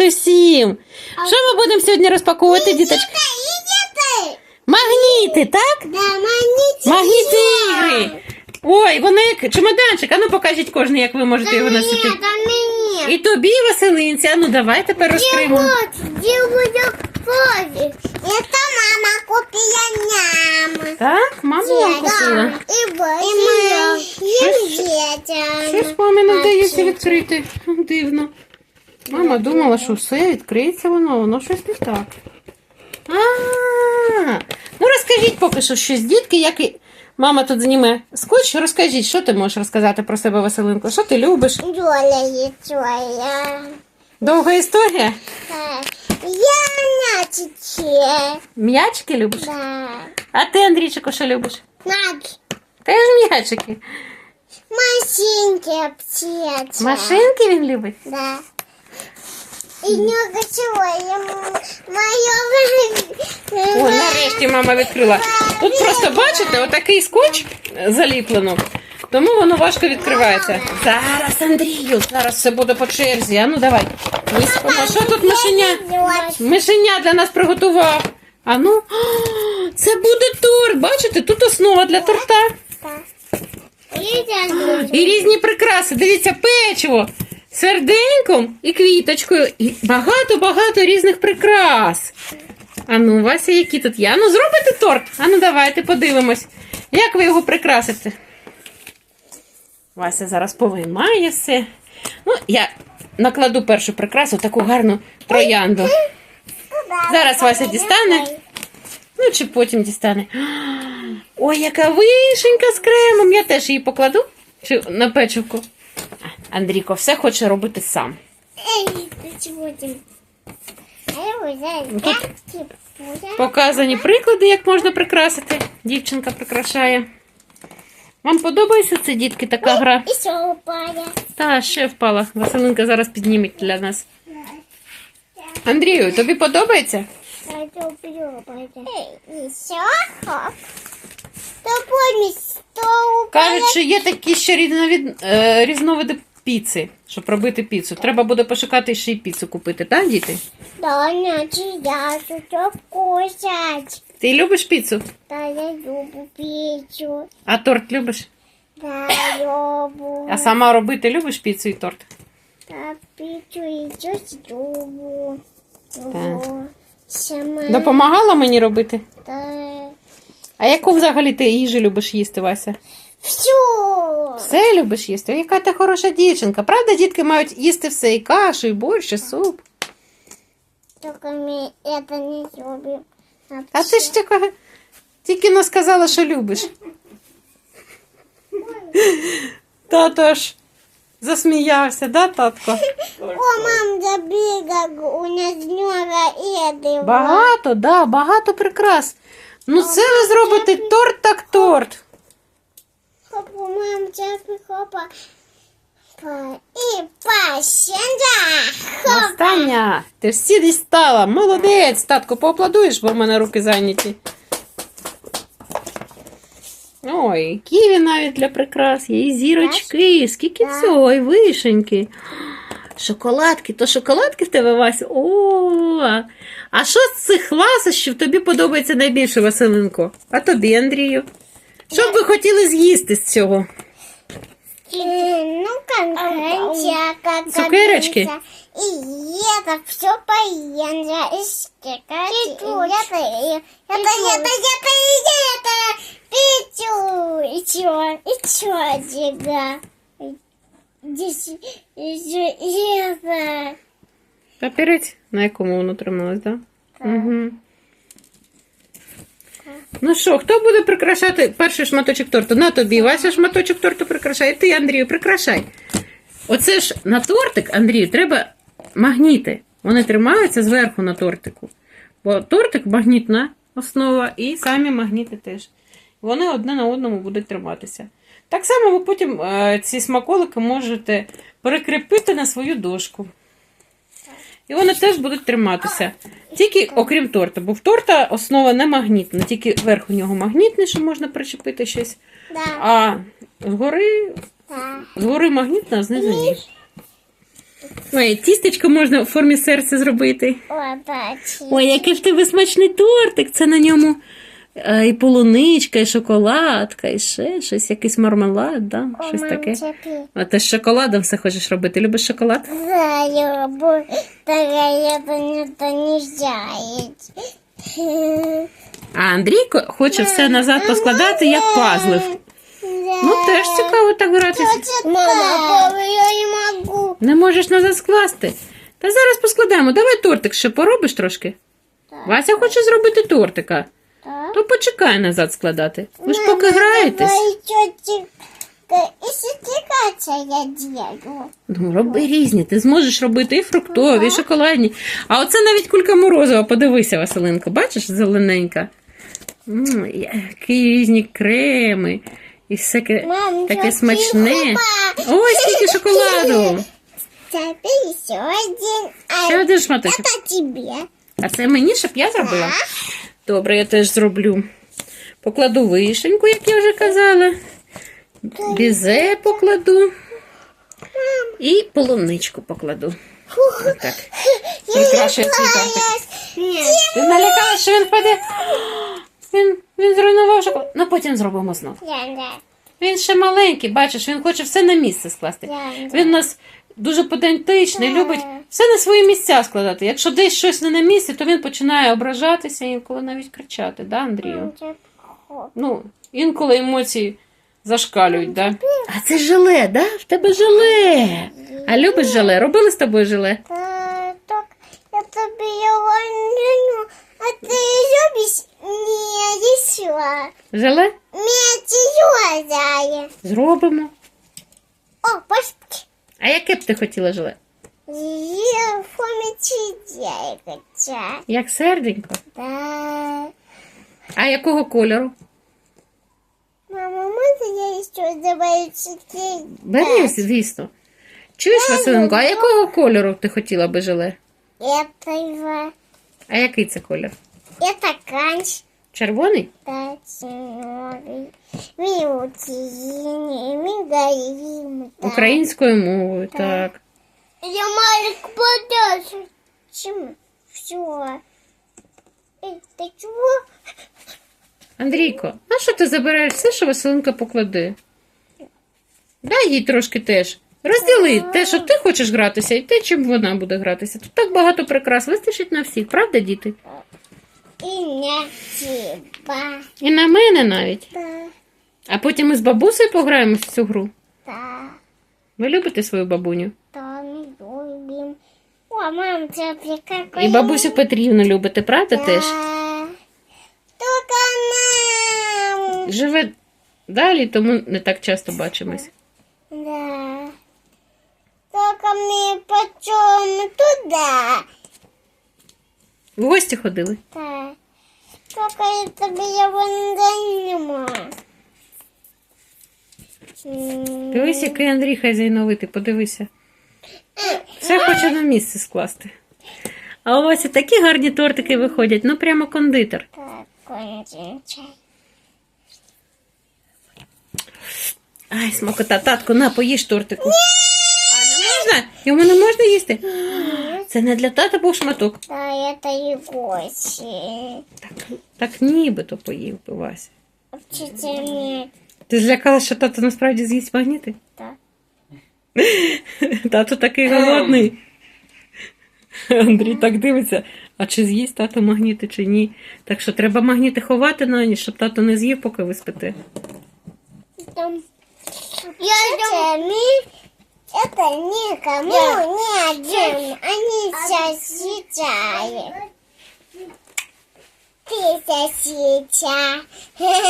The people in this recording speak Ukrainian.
Привіт усім! Що ми будемо сьогодні розпаковувати, діточки? Магніти, так? Да, маните. Магніти ігри. Ой, вони як чемоданчик. А ну покажіть кожен, як ви можете його носити. І тобі, Василинці, а ну давай тепер розкриємо. Где будет кофе? Это мама купила нам. Так, мама вам купила. И мы Щось мамі не вдається відкрити. Дивно. Мама думала, що все відкриється воно, воно щось не так. А, ну розкажіть поки що щось, дітки, як і мама тут зніме скотч. Розкажіть, що ти можеш розказати про себе, Василинко? Що ти любиш? Довга історія? Так. Я начите. М'ячики любиш? Да. А ти, Андрійчику, що любиш? Нач. Теж м'ячики. Машинки птицы. Машинки він любить. Да. И много чего. Я мое... О, нарешті мама відкрила. Тут просто бачите, отакий скотч заліплено. Тому воно важко відкривається. Зараз, Андрію, зараз все буде по черзі. А ну давай. Виспимо. Що тут мишеня? Мишеня для нас приготував. А ну, О, це буде торт. Бачите, тут основа для торта. І різні прикраси. Дивіться, печиво. Серденьком і квіточкою. І багато-багато різних прикрас. А ну, Вася, які тут є? Ну, зробите торт? А ну, давайте подивимось, як ви його прикрасите. Вася зараз повиймає все. Ну, я накладу першу прикрасу, таку гарну троянду. Зараз Вася дістане. Ну, чи потім дістане. Ой, яка вишенька з кремом. Я теж її покладу. Чи на печивку. А, Андрійко все хоче робити сам. Эй, ты чего ты? А я уже Тут я Показані приклади, як можна прикрасити. Дівчинка прикрашає. Вам подобається це, дітки, така гра? И все упали. Та ще впала. Василинка зараз підніметь для нас. Андрію, тобі подобається? Это Кажуть, що є такі ще різновид... різновиди піци, щоб робити піцу. Треба буде пошукати ще й піцу купити, так, діти? Да, значит, я хочу кушать. Ти любиш піцу? Да, я люблю пиццу. А торт любиш? Да, люблю. А сама робити любиш піцу і торт? Да, пиццу и здесь люблю. Люблю. Сама. Допомагала мені робити? Да. А яку взагалі ти їжу любиш їсти, Вася? Все. Все любиш їсти. Ой, Яка ти хороша дівчинка. Правда, дітки мають їсти все і кашу, і борщ, і суп. Только мы это не любим. А ти ж тільки, тільки не сказала, що любиш. Тато ж засміявся, да, татко? О, мам, забега, у нас много этого. Багато, да, багато прикрас. Ну, це ви зробите торт так торт. Хопа, мам, чапи, хопа. Па- пащенда. Остання. Ти всі дістала. Молодець, татко, поаплодуєш, бо в мене руки зайняті. Ой, ківі навіть для прикрас, є і зірочки. Скільки всього, і вишеньки. Шоколадки, то шоколадки в тебе, Вася? О, а що з цих ласощів тобі подобається найбільше, Василинко? А тобі, Андрію? Що б ви хотіли з'їсти з цього? Э, Ну, конкретно, как Цукерочки? говорится. И это все поенza. И стекать. И это, и это, это, это, и это. Пиццу. И чё? И чё, Дига? Здесь, и это. Папірець, на якому воно трималось, так? Угу. Ну що, хто буде прикрашати перший шматочок торту? На тобі, Вася шматочок торту прикрашає. Ти, Андрію, прикрашай. Оце ж на тортик, Андрію, треба магніти. Вони тримаються зверху на тортику. Бо тортик магнітна основа і самі магніти теж. Вони одне на одному будуть триматися. Так само ви потім е, ці смаколики можете перекріпити на свою дошку. І вони теж будуть триматися. Тільки окрім торта, бо в торта основа не магнітна, тільки верх у нього магнітний, що можна причепити щось. А згори, згори магнітна, а знизу ні. Ой, тістечко можна в формі серця зробити. Ой, який в тебе смачний тортик. Це на ньому і полуничка, і шоколадка, і ще щось, якийсь мармелад, да? Щось таке. А ти з шоколадом все хочеш робити. Любиш шоколад? Знаю, бо такая это не не знает. А Андрійко хоче все назад поскладати, як пазли. Ну, теж цікаво так гратися. Мама, я не могу. Не можеш назад скласти. Та зараз поскладаємо. Давай тортик ще поробиш трошки. Вася хоче зробити тортика. То почекай назад складати. Ви ж поки граєтесь. Я. Ну, роби різні. Ти зможеш робити і фруктові, і шоколадні. А оце навіть кулька морозива. Подивися, Василинко, бачиш, зелененька. М, Які різні креми. І всяке Мам, таке смачне. тихо. Ой, скільки шоколаду! Теперь еще один. А Ще один шматочок. это тебе. А це мені, щоб я зробила? Добре, я теж зроблю. Покладу вишеньку, як я вже казала. Бізе покладу. І полуничку покладу. Отак. Прикрашує свій тортик. Ти налякала, що він впаде. Він, він зруйнував шоколад. Ну потім зробимо знов. Да, да. Він ще маленький, бачиш, він хоче все на місце скласти. Він у нас дуже педантичний, любить все на свої місця складати. Якщо десь щось не на місці, то він починає ображатися і інколи навіть кричати, да, Андрію? Ну, інколи емоції зашкалюють, да? А це желе, да? В тебе желе. А любиш желе? Робили з тобою желе? Так, я тебе его люблю. А ты любишь? Не, еще. Желе? Медведя. Зробимо. О, пошли. А яке б ти хотіла желе? Я форме чудяйка. Як серденько. Да. А якого кольору? Мама, можно я еще добавить чуть Бери, звісно. Чуєш, Василенко, а якого кольору ти хотіла би желе? Этого. А який це колір? Это канч. Червоний? Да, черный. Милутини, мигаим. Українською мовою, так. Я маленький подальше. Чему? Все. Эй, ты? Андрійко, а що ти забираєш все, що Василенка покладе? Дай їй трошки теж. Розділи те, що ти хочеш гратися, і те, чим вона буде гратися. Тут так багато прикрас вистачить на всіх, правда, діти? И на тебя. І на мене навіть. Да, А потім ми з бабусею пограємо в цю гру. да, Ви любите свою бабуню? да, мы любим. О, мам, ты какой... І бабусю Петрівну любите, правда теж? Да. Только нам. Живе далі, тому не так часто бачимось. Да. Только мы пойдем туда. В гості ходили. Да. Только это я вон заниму. Дивись, який Андрій хазяйновитий, подивися. Все хоче на місце скласти. А у вас і такі гарні тортики виходять, ну прямо кондитер. Так, чай. Ай, смакота, татку, на, поїж тортику. А не можна? Йому не можна їсти? Це не для тата був шматок. Это и гости. Так, так нібито поїв би Вася. Ти злякалася, що тато насправді з'їсть магніти? Да. Тато такий голодний. Андрій так дивиться, а чи з'їсть тато магніти, чи ні. Так що треба магніти ховати на ніч, щоб тато не з'їв, поки ви спите. Я это никому не один. Они сейчас съедают. Ты сейчас